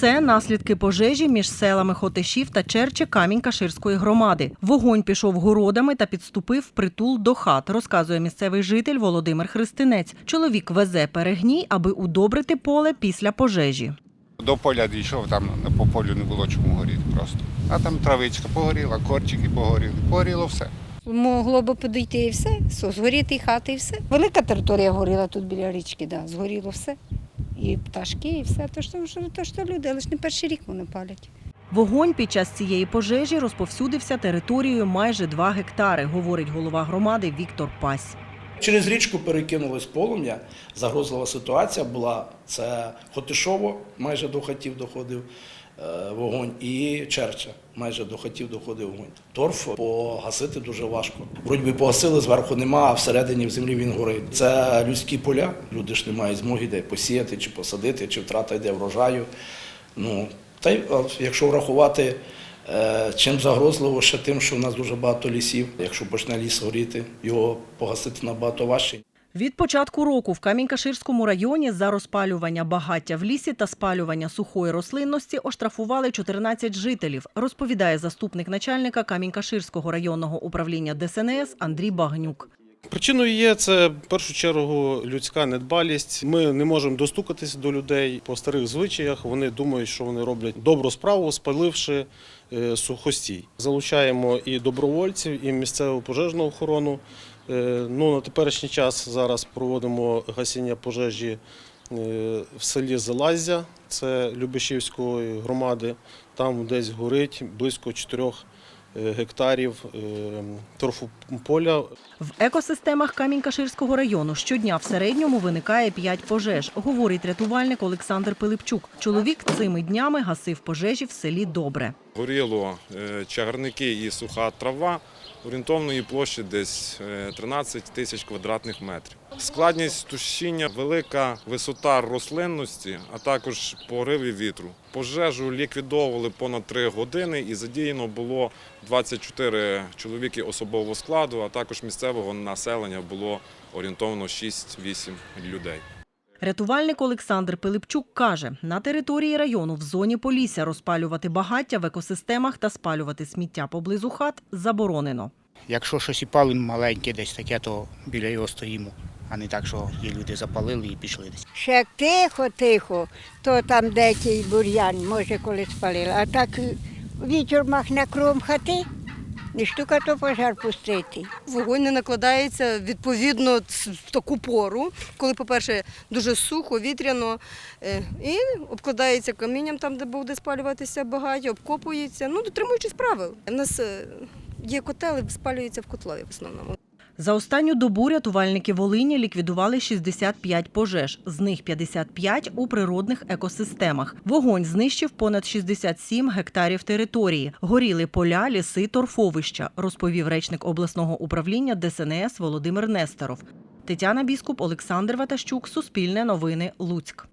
Це наслідки пожежі між селами Хотишів та Черче Камінь-Каширської громади. Вогонь пішов городами та підступив притул до хат, розказує місцевий житель Володимир Христинець. Чоловік везе перегній, аби удобрити поле після пожежі. До поля дійшов, там по полю не було чому горіти просто. А там травичка погоріла, корчики погоріли, погоріло все. Могло би підійти і все, со- згоріти і хати, і все. Велика територія горіла тут біля річки, да, згоріло все. І пташки, і все. То що, що, то, що люди, але ж не перший рік вони палять. Вогонь під час цієї пожежі розповсюдився територією майже 2 гектари, говорить голова громади Віктор Пась. Через річку перекинулось полум'я. Загрозлива ситуація була. Це Хотишово, майже до хатів доходив вогонь, і Черча, майже до хатів доходив вогонь. Торф погасити дуже важко. Вроді погасили, зверху нема, а всередині в землі він горить. Це людські поля. Люди ж не мають змоги де посіяти, чи посадити, чи втрата йде врожаю. Ну, та й якщо врахувати, е, чим загрозливо ще тим, що в нас дуже багато лісів. Якщо почне ліс горіти, його погасити набагато важче. Від початку року в Камінь-Каширському районі за розпалювання багаття в лісі та спалювання сухої рослинності оштрафували 14 жителів, розповідає заступник начальника Камінь-Каширського районного управління ДСНС Андрій Багнюк. Причиною є це в першу чергу людська недбалість. Ми не можемо достукатися до людей по старих звичаях. Вони думають, що вони роблять добру справу, спаливши е, сухостій. Залучаємо і добровольців, і місцеву пожежну охорону. Е, Ну, на теперішній час зараз проводимо гасіння пожежі е, в селі Залазя, це Любешівської громади. Там десь горить близько 4 гектарів е, торфополя. В екосистемах Камінь-Каширського району щодня в середньому виникає 5 пожеж, говорить рятувальник Олександр Пилипчук. Чоловік цими днями гасив пожежі в селі Добре. Горіло е, чагарники і суха трава орієнтовної площі десь е, 13 тисяч квадратних метрів. Складність тушіння, велика висота рослинності, а також пориви вітру. Пожежу ліквідовували понад 3 години і задіяно було 24 чоловіки особового складу, а також місцевого населення було орієнтовно 6-8 людей. Рятувальник Олександр Пилипчук каже, на території району в зоні Полісся розпалювати багаття в екосистемах та спалювати сміття поблизу хат заборонено. Якщо щось і палимо маленьке десь таке, то біля його стоїмо, а не так, що є люди запалили і пішли десь. Ще як тихо, тихо, то там деякий бур'ян, може, коли спалили. А так вітер махне кром хати, не штука то пожар пустити. Вогонь не накладається відповідно в таку пору, коли, по-перше, дуже сухо, вітряно, е, і обкладається камінням там, де буде спалюватися багаття, обкопується, ну, дотримуючись правил. У нас е, є котели, спалюються в котлові в основному. За останню добу рятувальники Волині ліквідували 65 пожеж, з них 55 у природних екосистемах. Вогонь знищив понад 67 гектарів території. Горіли поля, ліси, торфовища, розповів речник обласного управління ДСНС Володимир Нестеров. Тетяна Біскуп, Олександр Ватащук, Суспільне новини, Луцьк.